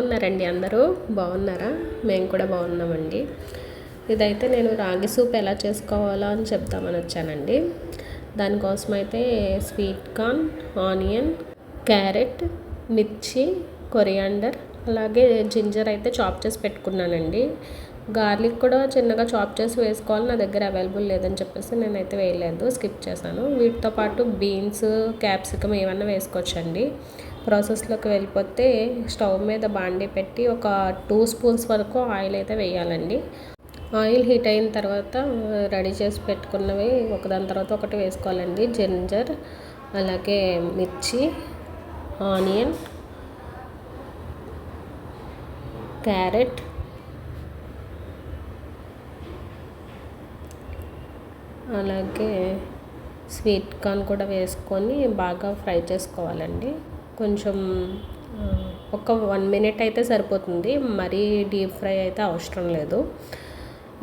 ఉన్నారండి అందరూ? బాగున్నారా? మేము కూడా బాగున్నామండి. ఇదైతే నేను రాగి సూప్ ఎలా చేసుకోవాలో అని చెప్తామని వచ్చానండి. దానికోసం అయితే స్వీట్ కార్న్ ఆనియన్ క్యారెట్ మిర్చి కొరియాండర్ అలాగే జింజర్ అయితే చాప్ చేసి పెట్టుకున్నానండి. గార్లిక్ కూడా చిన్నగా చాప్ చేసి వేసుకోవాలి నా దగ్గర అవైలబుల్ లేదని చెప్పేసి నేనైతే వేయలేదు స్కిప్ చేశాను. వీటితో పాటు బీన్స్ క్యాప్సికమ్ ఏమన్నా వేసుకోవచ్చండి. ప్రాసెస్లోకి వెళ్ళిపోతే స్టవ్ మీద బాండి పెట్టి ఒక టూ స్పూన్స్ వరకు ఆయిల్ అయితే వేయాలండి. ఆయిల్ హీట్ అయిన తర్వాత రెడీ చేసి పెట్టుకున్నవి ఒకదాని తర్వాత ఒకటి వేసుకోవాలండి. జింజర్ అలాగే మిర్చి ఆనియన్ క్యారెట్ అలాగే స్వీట్ కార్న్ కూడా వేసుకొని బాగా ఫ్రై చేసుకోవాలండి. కొంచెం ఒక వన్ మినిట్ అయితే సరిపోతుంది. మరీ డీప్ ఫ్రై అయితే అవసరం లేదు.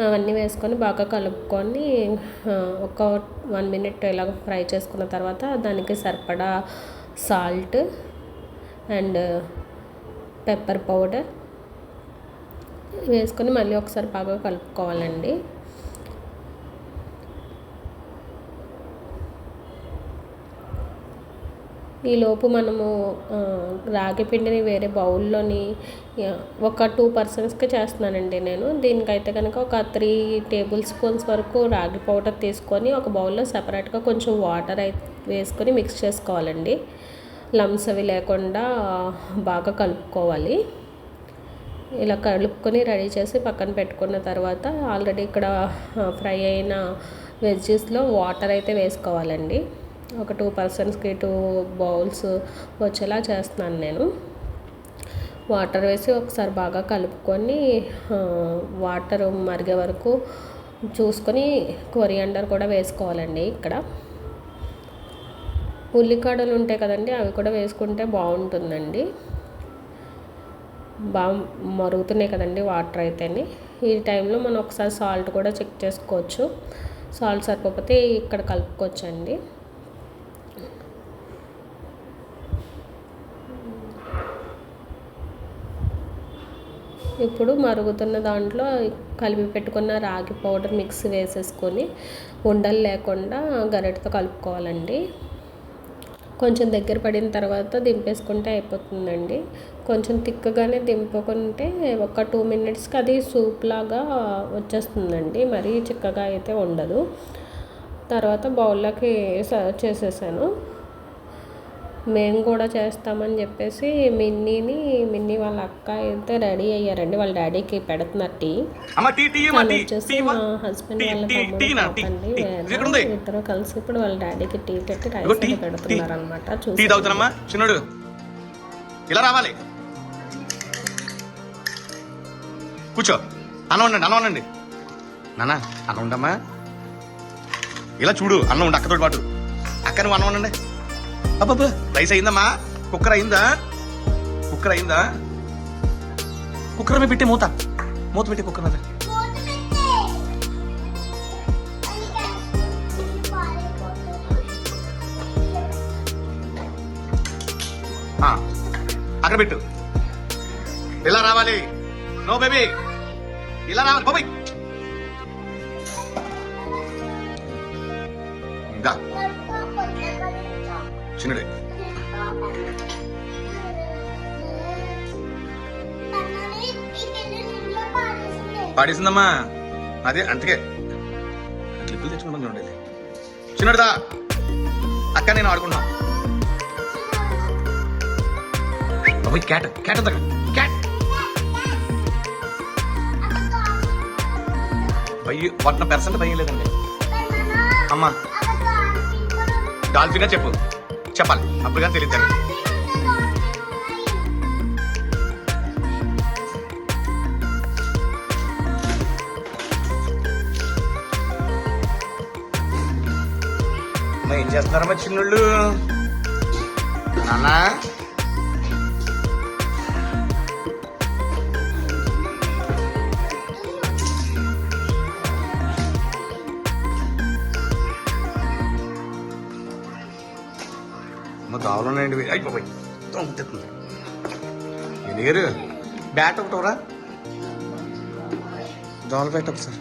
అవన్నీ వేసుకొని బాగా కలుపుకొని ఒక వన్ మినిట్ ఇలా ఫ్రై చేసుకున్న తర్వాత దానికి సరిపడా సాల్ట్ అండ్ పెప్పర్ పౌడర్ వేసుకొని మళ్ళీ ఒకసారి బాగా కలుపుకోవాలండి. ఈలోపు మనము రాగి పిండిని వేరే బౌల్లోని ఒక టూ పర్సన్స్కి చేస్తున్నానండి నేను. దీనికైతే కనుక ఒక త్రీ టేబుల్ స్పూన్స్ వరకు రాగి పౌడర్ తీసుకొని ఒక బౌల్లో సపరేట్గా కొంచెం వాటర్ అయితే వేసుకొని మిక్స్ చేసుకోవాలండి. లమ్స్ అవి లేకుండా బాగా కలుపుకోవాలి. ఇలా కలుపుకొని రెడీ చేసి పక్కన పెట్టుకున్న తర్వాత ఆల్రెడీ ఇక్కడ ఫ్రై అయిన వెజ్జెస్లో వాటర్ అయితే వేసుకోవాలండి. ఒక టూ పర్సన్స్కి టూ బౌల్స్ వచ్చేలా చేస్తున్నాను నేను. వాటర్ వేసి ఒకసారి బాగా కలుపుకొని వాటర్ మరిగే వరకు చూసుకొని కొరియాండర్ కూడా వేసుకోవాలండి ఇక్కడ. ఉల్లికాడలు ఉంటాయి కదండి అవి కూడా వేసుకుంటే బాగుంటుందండి. బాగా మరుగుతున్నాయి కదండి వాటర్ అయితేని. ఈ టైంలో మనం ఒకసారి సాల్ట్ కూడా చెక్ చేసుకోవచ్చు. సాల్ట్ సరిపోతే ఇక్కడ కలుపుకోవచ్చండి. ఇప్పుడు మరుగుతున్న దాంట్లో కలిపి పెట్టుకున్న రాగి పౌడర్ మిక్స్ వేసేసుకొని ఉండలు లేకుండా గరిటతో కలుపుకోవాలండి. కొంచెం దగ్గర పడిన తర్వాత దింపేసుకుంటే అయిపోతుందండి. కొంచెం తిక్కగానే దింపుకుంటే ఒక టూ మినిట్స్కి అది సూప్ లాగా వచ్చేస్తుందండి. మరీ చిక్కగా అయితే ఉండదు. తర్వాత బౌల్లోకి సర్వ్ చేసేసాను. మేము కూడా చేస్తామని చెప్పేసి మిన్నీని మిన్నీ వాళ్ళ అక్క అయితే రెడీ అయ్యారండి. వాళ్ళ డాడీకి పెడుతున్నారు టీ. వచ్చేసి మా. హస్బెండ్ వాళ్ళ? ఇద్దరు కలిసి ఇప్పుడు వాళ్ళ డాడీకి టీ పెట్టి రైస్ పెడుతున్నారు అనమాట ఇలా రావాలి. కూర్చో. అన్నం ఉండండి అన్నం ఉండండి నాన్న అన్నం ఉండమ్మా ఇలా చూడు అన్నం ఉండి అక్కతో పాటు. అక్క నువ్వు అన్నం ఉండండి అబ్బబ్బా రైస్ అయిందమ్మా. కుక్కర్ అయిందా? కుక్కర్ అయిందా? కుక్కర్ మీద పెట్టి మూత. మూత పెట్టి కుక్కర్ మీద. ఆ, అక్కడ పెట్టు. ఇలా రావాలి? నో బేబీ ఇలా రావాలి బాబాయ్. ఇంకా. చిన్నడే. పాడేసిందమ్మా. అదే అంతకే. క్లిప్పులు తెచ్చుకుంటాం చూడండి చిన్నడుదా అక్క నేను ఆడుకుంటాం అబ్బాయి క్యాట్ క్యాట్ దగ్గర క్యాట్. భయ్య వన్ పర్సెంట్ భయం లేదండి. అమ్మా. డాల్ఫిన్ చెప్పు. చెప్పాలి. అప్పుడు కానీ తెలియదు ఏం చేస్తున్నారమ్మా చిన్నోళ్ళు? నాన్న? అమ్మ దావలున్నాయండి అయిపోయి బాబాయ్ తొంగుతుంది ఎనిగారు బ్యాట్ ఒకటి రా బ్యాట్ ఒకసారి